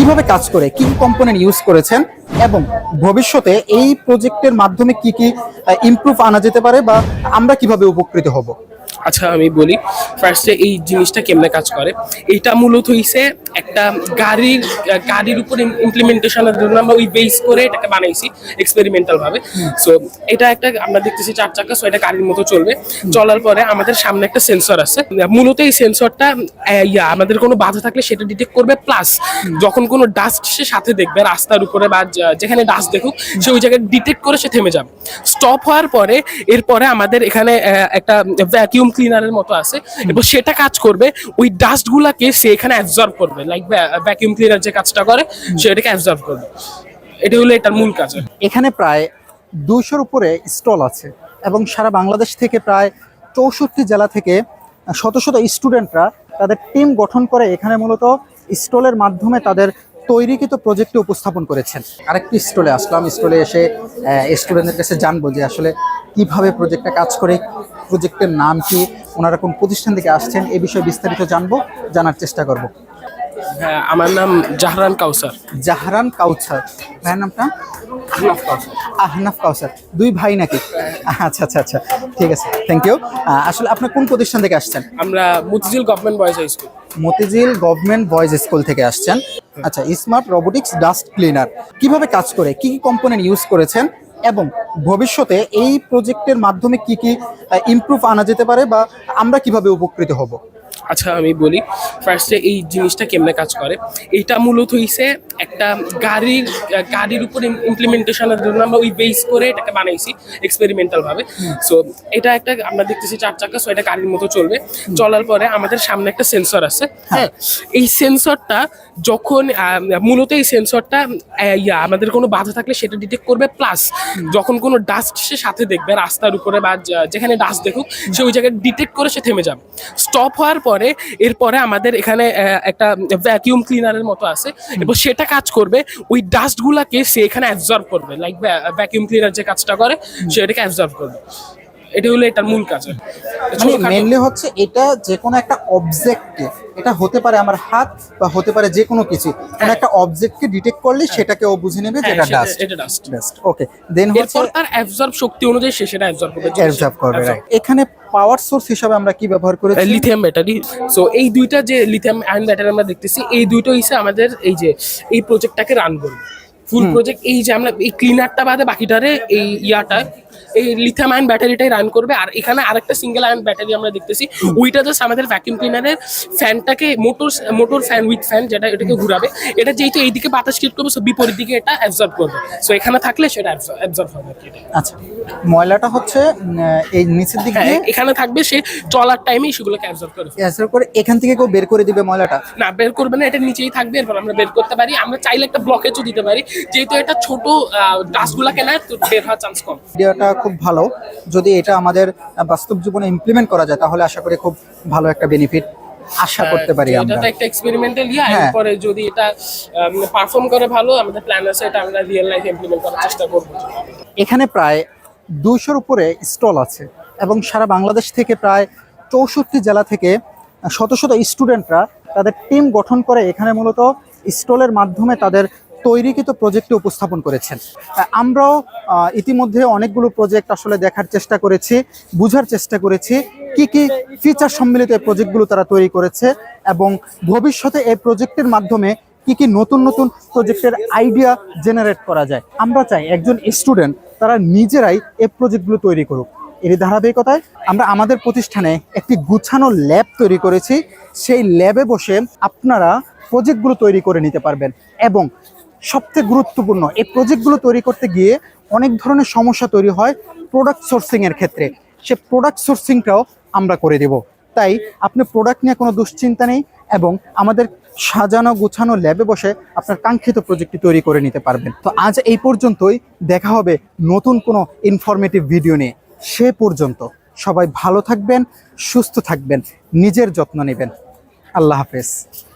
কীভাবে কাজ করে, কি কম্পোনেন্ট ইউজ করেছেন এবং ভবিষ্যতে এই প্রজেক্টের মাধ্যমে কি কি ইমপ্রুভ আনা যেতে পারে বা আমরা কীভাবে উপকৃত হব? আচ্ছা আমি বলি ফার্স্টে এই জিনিসটা কেমনে কাজ করে? এটা মূলত হইছে একটা গাড়ির গাড়ির উপর ইমপ্লিমেন্টেশনের জন্য আমরা ওই বেস করে এটাকে বানাইছি এক্সপেরিমেন্টাল ভাবে। সো এটা একটা আমরা দেখতেছি চার চাকা সো এটা গাড়ির মতো চলবে। চলার পরে আমাদের সামনে একটা সেন্সর আছে। মূলত এই সেন্সরটা ইয়া, আমাদের কোনো বাধা থাকলে সেটা ডিটেক্ট করবে প্লাস যখন কোনো ডাস্ট সে সাথে দেখবে, রাস্তার উপরে বা যেখানে ডাস্ট দেখুক, সে ওই জায়গায় ডিটেক্ট করে সে থেমে যাবে। স্টপ হওয়ার পরে, এরপরে আমাদের এখানে একটা ভ্যাকিউম ক্লিনারের মতো আছে, এবং সেটা কাজ করবে, ওই ডাস্টগুলাকে সে এখানে অ্যাবজর্ব করবে। লাইক ভ্যাকিউম ক্লিনার যে কাজটা করে, সে এটাকে অ্যাবজর্ব করবে। এটা হলো এটার মূল কাজ। এখানে প্রায় দুইশোর উপরে স্টল আছে এবং সারা বাংলাদেশ থেকে প্রায় চৌষট্টি জেলা থেকে শত শত স্টুডেন্টরা তাদের টিম গঠন করে এখানে মূলত স্টলের মাধ্যমে তাদের তৈরিকৃত প্রজেক্টে উপস্থাপন করেছেন। আরেকটি স্টলে আসলাম। স্টলে এসে স্টুডেন্টদের কাছে জানব যে আসলে কীভাবে প্রজেক্টটা কাজ করে, প্রজেক্টের নাম কি, ওনারা কোন প্রতিষ্ঠান থেকে আসছেন, এ বিষয়ে বিস্তারিত জানব, জানার চেষ্টা করব। হ্যাঁ আমার নাম জাহরান কাউসার। জাহরান কাউসার। ভাইয়ের নামটা? আহনাফ কাউসার। দুই ভাই নাকি? আচ্ছা আচ্ছা আচ্ছা। ঠিক আছে থ্যাংক ইউ আসলে আপনার কোন প্রতিষ্ঠান থেকে আসছেন? আমরা Motijheel government boys high school Motijheel government boys school থেকে আসছেন। আচ্ছা স্মার্ট রোবোটিক্স ডাস্ট ক্লিনার কীভাবে কাজ করে কি কি কম্পোনেন্ট ইউজ করেছেন এবং ভবিষ্যতে এই প্রজেক্টের মাধ্যমে কি কি ইমপ্রুভ আনা যেতে পারে বা আমরা কীভাবে উপকৃত হব? আচ্ছা আমি বলি ফার্স্টে এই জিনিসটা কেমনে কাজ করে? এটা মূলত হইছে একটা গাড়ির গাড়ির উপর ইমপ্লিমেন্টেশনের জন্য আমরা ওই বেস করে এটাকে বানাইছি এক্সপেরিমেন্টাল ভাবে। সো এটা একটা আমরা দেখতেছি চার চাকা সো এটা গাড়ির মতো চলবে। চলার পরে আমাদের সামনে একটা সেন্সর আছে হ্যাঁ। এই সেন্সরটা যখন মূলত এই সেন্সরটা ইয়া আমাদের কোনো বাধা থাকলে সেটা ডিটেক্ট করবে প্লাস যখন কোনো ডাস্ট সে সাথে দেখবে রাস্তার উপরে বা যেখানে ডাস্ট দেখুক সে ওই জায়গায় ডিটেক্ট করে সে থেমে যাবে। স্টপ হওয়ার পরে এরপরে আমাদের এখানে একটা ভ্যাকিউম ক্লিনারের মতো আছে এবং সেটা কাজ করবে ওই ডাস্টগুলাকে সে এখানে অ্যাবজর্ব করবে লাইক ভ্যাকিউম ক্লিনার যে কাজটা করে সেটাকে অ্যাবজর্ব করবে। এটা হলো এটার মূল কাজ। মেনলি হচ্ছে এটা যে কোনো একটা অবজেক্টকে এটা হতে পারে আমার হাত বা হতে পারে যে কোনো কিছু কোনো একটা অবজেক্টকে ডিটেক্ট করলে সেটাকে ও বুঝে নেবে যে হ্যাঁ, ডাস্ট এটা ডাস্ট ডাস্ট ওকে দেন হচ্ছে তার অ্যাবজর্ব শক্তি অনুযায়ী সে সেটা অ্যাবজর্ব করবে। অ্যাবজর্ব করবে right. এখানে পাওয়ার সোর্স হিসাবে আমরা কি ব্যবহার করেছি? লিথিয়াম ব্যাটারি সো এই দুইটা যে লিথিয়াম আয়ন ব্যাটারি আমরা দেখতেছি এই দুইটা হিসেবে আমাদের এই যে এই প্রজেক্টটাকে রান করবে। ফুল প্রজেক্ট এই যে আমরা এই ক্লিনারটা বাদে বাকিটারে এই ইয়াটা এই লিথিয়াম আয়ন ব্যাটারিটাই রান করবে। আর এখানে আরেকটা সিঙ্গেল আয়ন ব্যাটারি আমরা দেখতেছি। ওইটা জাস্ট আমাদের ভ্যাকিউম ক্লিনারের ফ্যানটাকে motor motor fan with fan যেটা এটাকে ঘুরাবে। এটা যেহেতু এইদিকে বাতাস ক্রিয়েট করবে সো বিপরীত দিকে এটা অ্যাবজর্ব করবে। সো এখানে থাকলে সেটা অ্যাবজর্ব হবে। আচ্ছা ময়লাটা হচ্ছে এই নিচের দিক হ্যাঁ এখানে থাকবে সে চলার টাইমেই সেগুলোকে অ্যাবজর্ব করবে অ্যাবজর্ব করে এখান থেকে কেউ বের করে দিবে ময়লাটা? না বের করবে না এটা নিচেই থাকবে এরপর আমরা বের করতে পারি। আমরা চাইলে একটা ব্লকেজও দিতে পারি। যেহেতু এটা ছোট ডাস্টগুলাকে নেয় তো বের হওয়ার চান্স কম। আইডিয়াটা খুব ভালো। যদি এটা আমাদের বাস্তব জীবনে ইমপ্লিমেন্ট করা যায় তাহলে আশা করি খুব ভালো একটা বেনিফিট আশা করতে পারি এটা আমরা। তো একটা এক্সপেরিমেন্টাল ইয়া হ্যাঁ। এরপরে যদি এটা পারফর্ম করে ভালো আমাদের প্ল্যান আছে এটা আমরা রিয়েল লাইফ ইমপ্লিমেন্ট করার চেষ্টা করব। এখানে প্রায় দুইশোর উপরে স্টল আছে এবং সারা বাংলাদেশ থেকে প্রায় চৌষট্টি জেলা থেকে শত শত স্টুডেন্টরা তাদের টিম গঠন করে এখানে মূলত স্টলের মাধ্যমে তাদের তৈরিকৃত প্রজেক্টে উপস্থাপন করেছেন। আমরাও ইতিমধ্যে অনেকগুলো প্রজেক্ট আসলে দেখার চেষ্টা করেছি, বুঝার চেষ্টা করেছি, কি কি ফিচার সম্মিলিত এই প্রজেক্টগুলো তারা তৈরি করেছে এবং ভবিষ্যতে এই প্রজেক্টের মাধ্যমে কি কি নতুন নতুন প্রজেক্টের আইডিয়া জেনারেট করা যায়। আমরা চাই একজন স্টুডেন্ট তারা নিজেরাই এই প্রজেক্টগুলো তৈরি করুক। এর ধারাবাহিকতায় আমরা আমাদের প্রতিষ্ঠানে একটি গুছানো ল্যাব তৈরি করেছি। সেই ল্যাবে বসে আপনারা প্রজেক্টগুলো তৈরি করে নিতে পারবেন এবং সবথেকে গুরুত্বপূর্ণ। এই প্রজেক্টগুলো তৈরি করতে গিয়ে অনেক ধরনের সমস্যা তৈরি হয় প্রোডাক্ট সোর্সিংয়ের ক্ষেত্রে। সে প্রোডাক্ট সোর্সিংটাও আমরা করে দেব। তাই আপনি প্রোডাক্ট নিয়ে কোনো দুশ্চিন্তা নেই এবং আমাদের সাজানো গোছানো ল্যাবে বসে আপনার কাঙ্ক্ষিত প্রজেক্টটি তৈরি করে নিতে পারবেন। তো আজ এই পর্যন্তই। দেখা হবে নতুন কোনো ইনফরমেটিভ ভিডিও নিয়ে। সে পর্যন্ত সবাই ভালো থাকবেন, সুস্থ থাকবেন, নিজের যত্ন নেবেন। আল্লাহ হাফেজ।